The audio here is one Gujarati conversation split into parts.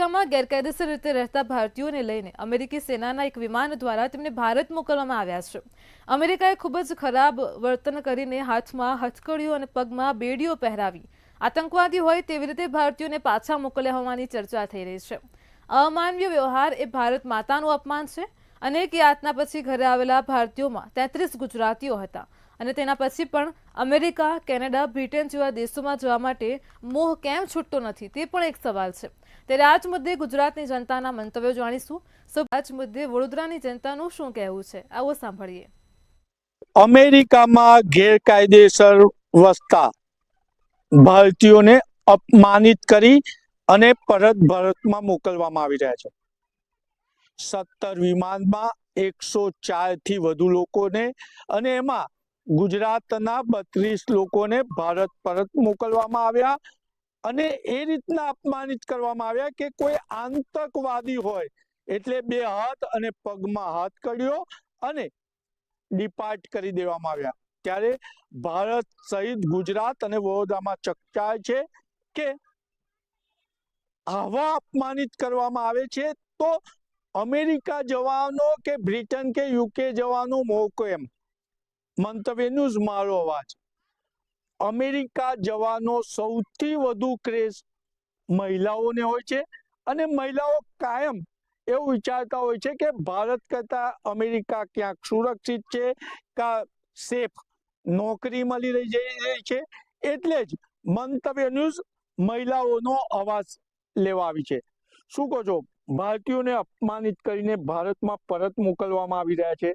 અમેરિકામાં ગેરકાયદેસર રીતે રહેતા ભારતીયોને લઈને અમેરિકી સેનાના એક વિમાન દ્વારા તેમને ભારત મોકલવામાં આવ્યા છે. અમેરિકાએ ખૂબ જ ખરાબ વર્તન કરીને હાથમાં હથકડીઓ અને પગમાં બેડીઓ પહેરાવી. આતંકવાદી હોય તેવી રીતે ભારતીયોને પાછા મોકલ્યા હોવાની ચર્ચા થઈ રહી છે. અમાનવીય વ્યવહાર એ ભારત માતાનું અપમાન છે. અનેક યાતના પછી ઘરે આવેલા ભારતીયોમાં તેત્રીસ ગુજરાતીઓ હતા. અને તેના પછી પણ અમેરિકા, કેનેડા, બ્રિટન જેવા દેશોમાં જવા માટે મોહ કેમ છૂટતો નથી તે પણ એક સવાલ છે. ત્યારે આ જ મુદ્દે ગુજરાતની જનતાના મંતવ્યો જાણીશું. સો આ જ મુદ્દે વડોદરાની જનતાનું શું કહેવું છે? આવો સાંભળીએ. અમેરિકામાં ગેરકાયદેસર વસતા ભારતીયોને અપમાનિત કરી અને પરત ભારતમાં મોકલવામાં આવી રહ્યા છે. સત્તર વિમાનમાં એકસો થી વધુ લોકોને અને એમાં ગુજરાતના બત્રીસ લોકોને ભારત પરત મોકલવામાં આવ્યા અને એ રીતના અપમાનિત કરવામાં આવ્યા કે કોઈ આતંકવાદી હોય. એટલે બે હાથ અને પગમાં હાથ કર્યો અને ડિપાર્ટ કરી દેવામાં આવ્યા. ત્યારે ભારત સહિત ગુજરાત અને વડોદરામાં ચકચાય છે કે આવા અપમાનિત કરવામાં આવે છે તો અમેરિકા જવાનો કે બ્રિટન કે યુકે જવાનો મોકો એમ. મંતવ્યનું જ મારો અવાજ. અમેરિકા જવાનો સૌથી વધુ ક્રેઝ મહિલાઓને હોય છે અને મહિલાઓ કાયમ એવું વિચારતા હોય છે કે ભારત કરતાં અમેરિકા ક્યાંક સુરક્ષિત છે, કા સેફ નોકરી મળી રહી જઈ રહી છે, એટલે જ મંતવ્ય ન્યૂઝ મહિલાઓનો અવાજ લેવા આવી છે. શું કહો છો? ભારતીયોને અપમાનિત કરીને ભારતમાં પરત મોકલવામાં આવી રહ્યા છે.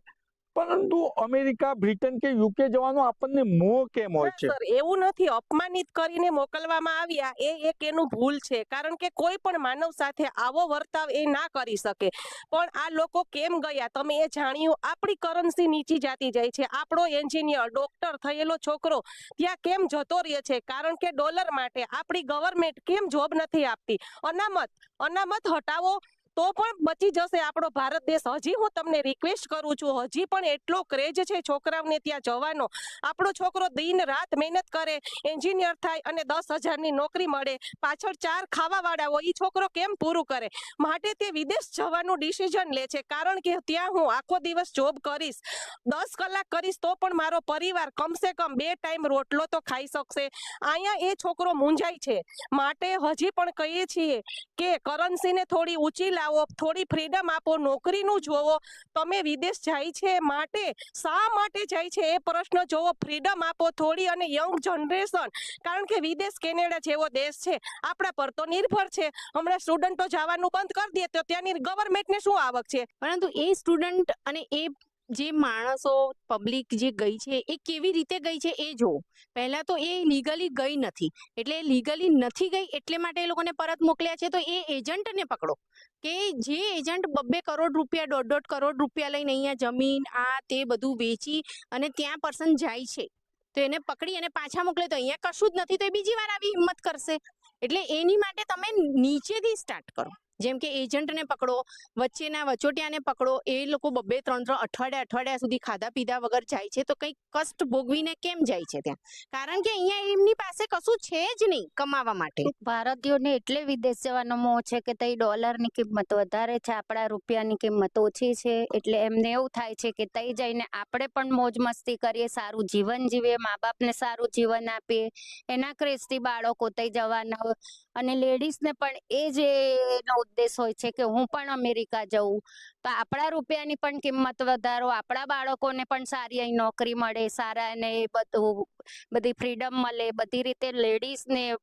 પરંતુ અમેરિકા બ્રિટન કે યુકે જવાનો આપણને મોહ કેમ હોય છે? એવું નથી. અપમાનિત કરીને મોકલવામાં આવ્યા એ એક એનું ભૂલ છે. કારણ કે કોઈ પણ માનવ સાથે આવો વર્તાવ એ ના કરી શકે. પણ આ લોકો કેમ ગયા? તમે એ જાણ્યું? આપણી કરન્સી નીચી જાતી જાય છે. આપણો એન્જિનિયર ડોક્ટર થયેલો છોકરો ત્યાં કેમ જતો રહે છે? કારણ કે ડોલર માટે આપણી ગવર્મેન્ટ કેમ જોબ નથી આપતી? અનામત અનામત હટાવો. તો પણ બચી જશે આપણો ભારત દેશ. હજી હું તમને રિક્વેસ્ટ કરું છું, હજી પણ એટલો ક્રેઝ છે છોકરાઓને ત્યાં જવાનો. આપણો છોકરો દિન રાત મહેનત કરે એન્જિનિયર થાય અને દસ હજારની નોકરી મળે. પાછળ ચાર ખાવાવાળા હોય એ છોકરો કેમ પૂરું કરે? માટે તે વિદેશ જવાનું ડિસિઝન લે છે. કારણ કે ત્યાં હું આખો દિવસ જોબ કરીશ. દસ કલાક કરીશ તો પણ મારો પરિવાર કમસે કમ બે ટાઈમ રોટલો તો ખાઈ શકશે. અહીંયા એ છોકરો મૂંઝાય છે. માટે હજી પણ કહીએ છીએ કે કરન્સીને થોડી ઊંચી લાવો થોડી ફ્રીડમ આપો, નોકરીનું જોવો તમે વિદેશ જાય છે માટે, શા માટે જાય છે એ પ્રશ્ન જોવો ફ્રીડમ આપો થોડી અને યંગ જનરેશન કારણ કે વિદેશ કેનેડા જેવો દેશ છે. આપણા પર તો નિર્ભર છે. હમણાં સ્ટુડન્ટો જવાનું બંધ કરી દે, તો ત્યાંની ગવર્મેન્ટને શું આવક છે? પરંતુ એ સ્ટુડન્ટ અને એ જે માણસો પબ્લિક જે ગઈ છે, એ કેવી રીતે ગઈ છે એ જો પહેલા તો એ લીગલી ગઈ નથી. એટલે લીગલી નથી ગઈ એટલે માટે એ લોકોને પરત મોકલ્યા છે, તો એ એજન્ટને પકડો. કે જે એજન્ટ બબ્બે કરોડ રૂપિયા, દોઢ દોઢ કરોડ રૂપિયા લઈને અહીંયા જમીન, આ તે બધું વેચી અને ત્યાં પર્સન જાય છે. તો એને પકડી અને પાછા મોકલે, તો અહીંયા કશું જ નથી, તો એ બીજી વાર આવી હિંમત કરશે. એટલે એની માટે તમે નીચેથી સ્ટાર્ટ કરો. જેમ કે એજન્ટને પકડો, વચ્ચેના વચોટિયાને પકડો, એ લોકો બબે ત્રણ ત્રણ અઠવાડિયા અઠવાડિયા સુધી ખાધા પીધા વગર જાય છે. તો કંઈક કષ્ટ ભોગવીને કેમ જાય છે ત્યાં? કારણ કે અહીંયા એમની પાસે કશું છે જ નહીં કમાવા માટે. ભારતીયોને એટલે વિદેશ જવાનો મોહ છે કે તઈ ડોલરની કિંમત વધારે છે, આપણા રૂપિયાની કિંમત ઓછી છે. એટલે એમને એવું થાય છે કે તઈ જઈને આપણે પણ મોજ મસ્તી કરીએ, સારું જીવન જીવીએ, મા બાપને સારું જીવન આપીએ. એના ક્રેઝથી બાળકો તઈ જવાના અને લેડીઝને પણ એ જ એનો ઉદ્દેશ હોય છે કે હું પણ અમેરિકા જઉં. તો આપણા રૂપિયાની પણ કિંમત વધારો, આપણા બાળકોને પણ સારી અહીં નોકરી મળે, સારા અને એ બધું, બધી ફ્રીડમ મળે, બધી રીતે લેડીઝને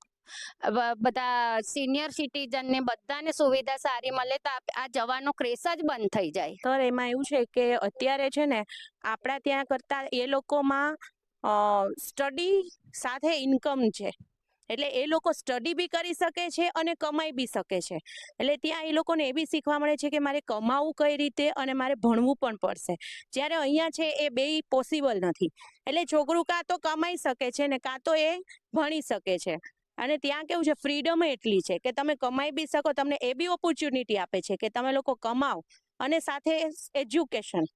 બધા સિનિયર સિટીઝનને બધાને સુવિધા સારી મળે તો આ- જવાનો ક્રેસ જ બંધ થઈ જાય. તો એમાં એવું છે કે અત્યારે છે ને, આપણા ત્યાં કરતા એ લોકોમાં સ્ટડી સાથે ઇન્કમ છે. એટલે એ લોકો સ્ટડી બી કરી શકે છે અને કમાઈ બી શકે છે. એટલે ત્યાં એ લોકોને એ બી શીખવા મળે છે કે મારે કમાવું કઈ રીતે અને મારે ભણવું પણ પડશે. જ્યારે અહીંયા છે એ બે પોસિબલ નથી. એટલે છોકરું કાં તો કમાઈ શકે છે ને કાં તો એ ભણી શકે છે. અને ત્યાં કેવું છે ફ્રીડમ એટલી છે કે તમે કમાઈ બી શકો, તમને એ બી ઓપોર્ચ્યુનિટી આપે છે કે તમે લોકો કમાઓ અને સાથે એજ્યુકેશન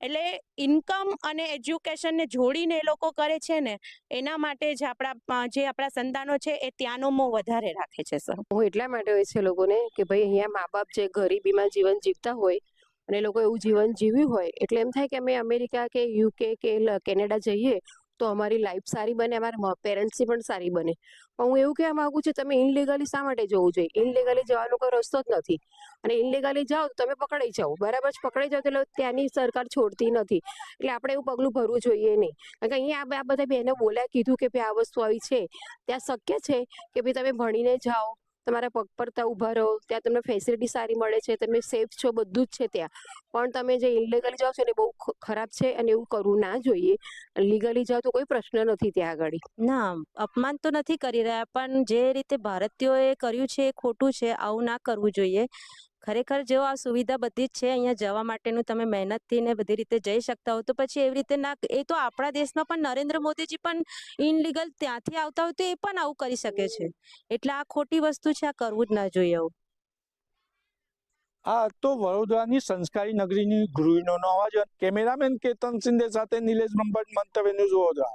એટલે ઇન્કમ અને એજ્યુકેશનને જોડીને એ લોકો કરે છે ને, એના માટે જ આપણા જે આપણા સંતાનો છે એ ત્યાંનો મોહ વધારે રાખે છે, સર. હું એટલા માટે હોય છે લોકોને કે ભાઈ અહીંયા મા બાપ જે ગરીબીમાં જીવન જીવતા હોય અને લોકો એવું જીવન જીવ્યું હોય, એટલે એમ થાય કે અમે અમેરિકા કે યુકે કે કેનેડા જઈએ તો અમારી લાઈફ સારી બને, અમારા પેરેન્ટ્સની પણ સારી બને. પણ હું એવું કહેવા માંગુ છું, તમે ઇનલીગલી શા માટે જવું જોઈએ? ઇનલીગલી જવાનો કોઈ રસ્તો જ નથી. અને ઇનલીગલી જાઓ તો તમે પકડાઈ જાઓ. બરાબર છે? પકડાઈ જાઓ એટલે ત્યાંની સરકાર છોડતી નથી. એટલે આપણે એવું પગલું ભરવું જોઈએ નહીં. કારણ કે અહીંયા આ બધા બેને બોલ્યા, કીધું કે ભાઈ આ વસ્તુ આવી છે. ત્યાં શક્ય છે કે ભાઈ તમે ભણીને જાઓ તમારા પગ પર ત્યાં ઊભા રહો, ત્યાં તમને ફેસિલિટી સારી મળે છે, તમે સેફ છો, બધું જ છે ત્યાં. પણ તમે જે ઇલીગલી જાઓ છો ને બહુ ખરાબ છે અને એવું કરવું ના જોઈએ. લીગલી જાઓ તો કોઈ પ્રશ્ન નથી ત્યાં આગળ. ના, અપમાન તો નથી કરી રહ્યા, પણ જે રીતે ભારતીયોએ કર્યું છે એ ખોટું છે, આવું ના કરવું જોઈએ. ખરેખર જો આ સુવિધા બધી જ છે, અહીંયા જવા માટેનું તમે મહેનતથી ને બધી રીતે જઈ શકતા હો, તો પછી એવી રીતે ના, એ તો આપણા દેશમાં પણ નરેન્દ્ર મોદીજી પણ ઇનલીગલ ત્યાંથી આવતા હોય તો એ પણ આવું કરી શકે છે. એટલે આ ખોટી વસ્તુ છે, આ કરવું જ ના જોઈએ આવું. આ તો વડોદરાની સંસ્કારી નગરીની ગૃહિણીનો અવાજ કેમેરામેન કેતન સિંધે સાથે નિલેશ બંબટ મંતવ્ય ન્યૂઝ વડોદરા.